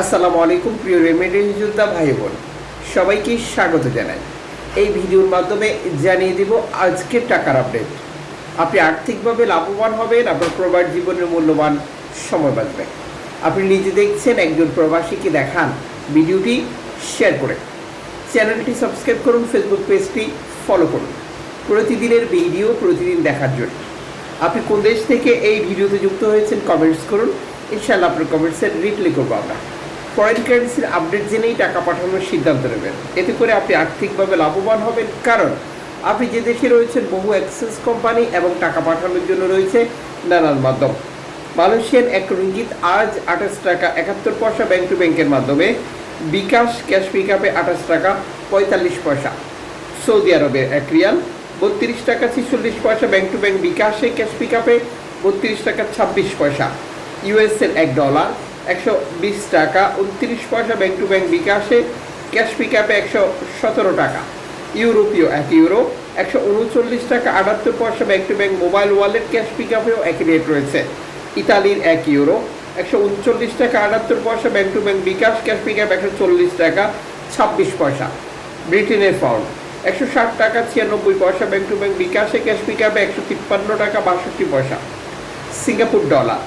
আসসালামু আলাইকুম, প্রিয় রেমিডেন্স যোদ্ধা ভাই বোন সবাইকে স্বাগত জানাই। এই ভিডিওর মাধ্যমে জানিয়ে দেব আজকের টাকার আপডেট। আপনি আর্থিকভাবে লাভবান হবেন, আপনার প্রবাস জীবনের মূল্যবান সময় বাঁচবে। আপনি নিজে দেখছেন, একজন প্রবাসীকে দেখান ভিডিওটি শেয়ার করে। চ্যানেলটি সাবস্ক্রাইব করুন ফেসবুক পেজটি ফলো করুন। প্রতিদিনের ভিডিও, প্রতিদিন দেখার জন্য। আপনি কোন দেশ থেকে এই ভিডিওতে যুক্ত হয়েছেন কমেন্টস করুন। ইনশাআল্লাহ আপনার কমেন্টসের রিপ্লাই করব আমরা। ফরেন কারেন্সির আপডেট জেনেই টাকা পাঠানোর সিদ্ধান্ত নেবেন। এতে করে আপনি আর্থিকভাবে লাভবান হবেন। কারণ, আপনি যে দেশে রয়েছেন, বহু অ্যাক্সেস কোম্পানি এবং টাকা পাঠানোর জন্য রয়েছে নানান মাধ্যম। মালয়েশিয়ান এক রিঙ্গিত আজ আঠাশ টাকা একাত্তর পয়সা ব্যাংক টু ব্যাংকের মাধ্যমে, বিকাশ ক্যাশ পিক আপে আঠাশ টাকা পঁয়তাল্লিশ পয়সা। সৌদি আরবের এক রিয়াল, বত্রিশ টাকা ছিচল্লিশ পয়সা ব্যাংক টু ব্যাংক বিকাশে ক্যাশ পিক আপে বত্রিশ টাকা ছাব্বিশ পয়সা। ইউএসের এক ডলার একশো বিশ টাকা, উনত্রিশ পয়সা ব্যাংক টু ব্যাংক বিকাশে ক্যাশ পিক আপে একশো সতেরো টাকা। ইউরোপীয় এক ইউরো, একশো উনচল্লিশ টাকা, আটাত্তর পয়সা bank to bank mobile wallet cash pick আপেও একই রেট রয়েছে। ইতালির এক ইউরো, একশো উনচল্লিশ টাকা, আটাত্তর পয়সা bank to bank bKash cash pick up একশো চল্লিশ টাকা, ছাব্বিশ পয়সা। ব্রিটেনের পাউন্ড একশো ষাট টাকা, ছিয়ানব্বই পয়সা ব্যাংক টু ব্যাংক বিকাশে ক্যাশ পিক আপে একশো তিপ্পান্ন টাকা, বাষট্টি পয়সা। সিঙ্গাপুর ডলার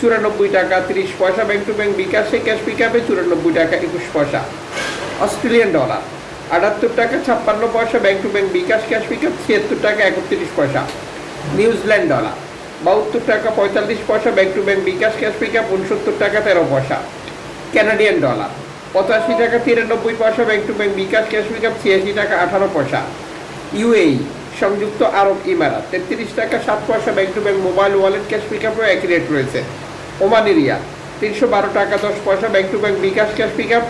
চুরানব্বই টাকা, তিরিশ পয়সা ব্যাংক টু ব্যাংক বিকাশে ক্যাশ পিক আপে চুরানব্বই টাকা, একুশ পয়সা। অস্ট্রেলিয়ান ডলার আটাত্তর টাকা, ছাপ্পান্ন পয়সা bank to bank bKash cash pick up ছিয়াত্তর টাকা, একত্রিশ পয়সা। নিউজিল্যান্ড ডলার বাহাত্তর টাকা, পঁয়তাল্লিশ পয়সা bank to bank bKash cash pick up উনসত্তর টাকা, তেরো পয়সা। ক্যানাডিয়ান ডলার পঁচাশি টাকা, তিরানব্বই পয়সা bank to bank bKash cash pick up ছিয়াশি টাকা, আঠারো পয়সা। ইউএই সংযুক্ত আরব ইমারাত, তেত্রিশ টাকা, সাত পয়সা bank to bank mobile wallet cash pick আপেও একই রেট রয়েছে। ওমানি রিয়াল তিনশো বারো টাকা দশ পয়সা bank to bank bKash cash pick up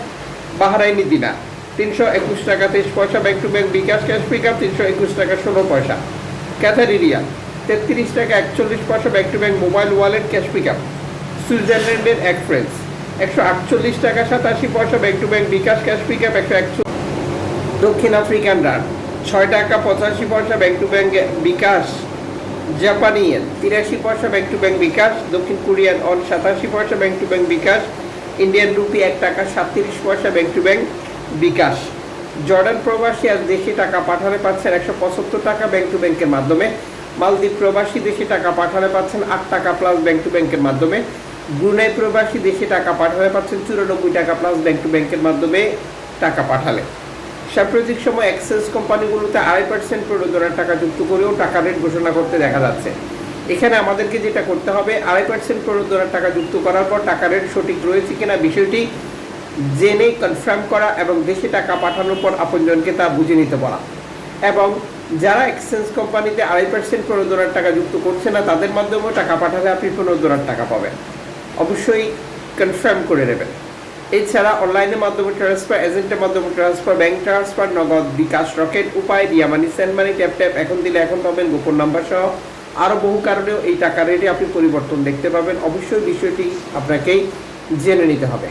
Bahraini dinar তিনশো একুশ টাকা তেইশ পয়সা bank to bank bKash cash pick up তিনশো একুশ টাকা ষোলো পয়সা। ক্যাথারি রিয়াল তেত্রিশ টাকা একচল্লিশ পয়সা bank to bank mobile wallet cash pick up সুইজারল্যান্ডের এক ফ্রেন্স একশো আটচল্লিশ টাকা সাতাশি পয়সা bank to bank bKash cash pick up একশো একশো দক্ষিণ আফ্রিকান রান, ছয় টাকা পঁচাশি পয়সা ব্যাংক টু ব্যাংক বিকাশ। জাপানি তিরাশি পয়সা ব্যাংক টু ব্যাংক বিকাশ, দক্ষিণ কোরিয়ান অন সাতাশি পয়সা bank to bank bKash, Indian rupee এক টাকা সাতত্রিশ পয়সা bank to bank bKash. Jordan প্রবাসী আজ দেশে টাকা পাঠালে পাচ্ছেন একশো পঁচাত্তর টাকা ব্যাংক টু ব্যাংকের মাধ্যমে। মালদ্বীপ প্রবাসী দেশে টাকা পাঠালে পাচ্ছেন আট টাকা প্লাস ব্যাংক টু ব্যাংকের মাধ্যমে। ব্রুনাই প্রবাসী দেশে টাকা পাঠালে পাচ্ছেন চুরানব্বই টাকা প্লাস ব্যাংক টু ব্যাংকের মাধ্যমে টাকা পাঠালে। সাম্প্রতিক সময় অ্যাক্সেস কোম্পানিগুলোতে আড়াই পার্সেন্ট প্রণোদনার টাকা যুক্ত করেও টাকা রেট ঘোষণা করতে দেখা যাচ্ছে। এখানে আমাদেরকে যেটা করতে হবে, আড়াই পার্সেন্ট প্রণোদনার টাকা যুক্ত করার পর টাকা রেট সঠিক রয়েছে কিনা বিষয়টি জেনে কনফার্ম করা এবং দেশে টাকা পাঠানোর পর আপনজনকে তা বুঝে নিতে বলা। এবং যারা এক্সচেঞ্জ কোম্পানিতে আড়াই পার্সেন্ট প্রণোদনার টাকা যুক্ত করছে না, তাদের মাধ্যমেও টাকা পাঠালে আপনি প্রণোদনার টাকা পাবেন। অবশ্যই কনফার্ম করে নেবেন। এছাড়া অনলাইনে মাধ্যমে ট্রান্সফার এজেন্টের মাধ্যমে ট্রান্সফার ব্যাংক ট্রান্সফার নগদ বিকাশ রকেট উপায় দিয়া money send money tap tap এখন দিলে এখন পাবেন গোপন নাম্বার সহ আরও বহু কারণেও এই টাকা রেটে আপনি পরিবর্তন দেখতে পাবেন। অবশ্যই বিষয়টি আপনাকেই জেনে নিতে হবে।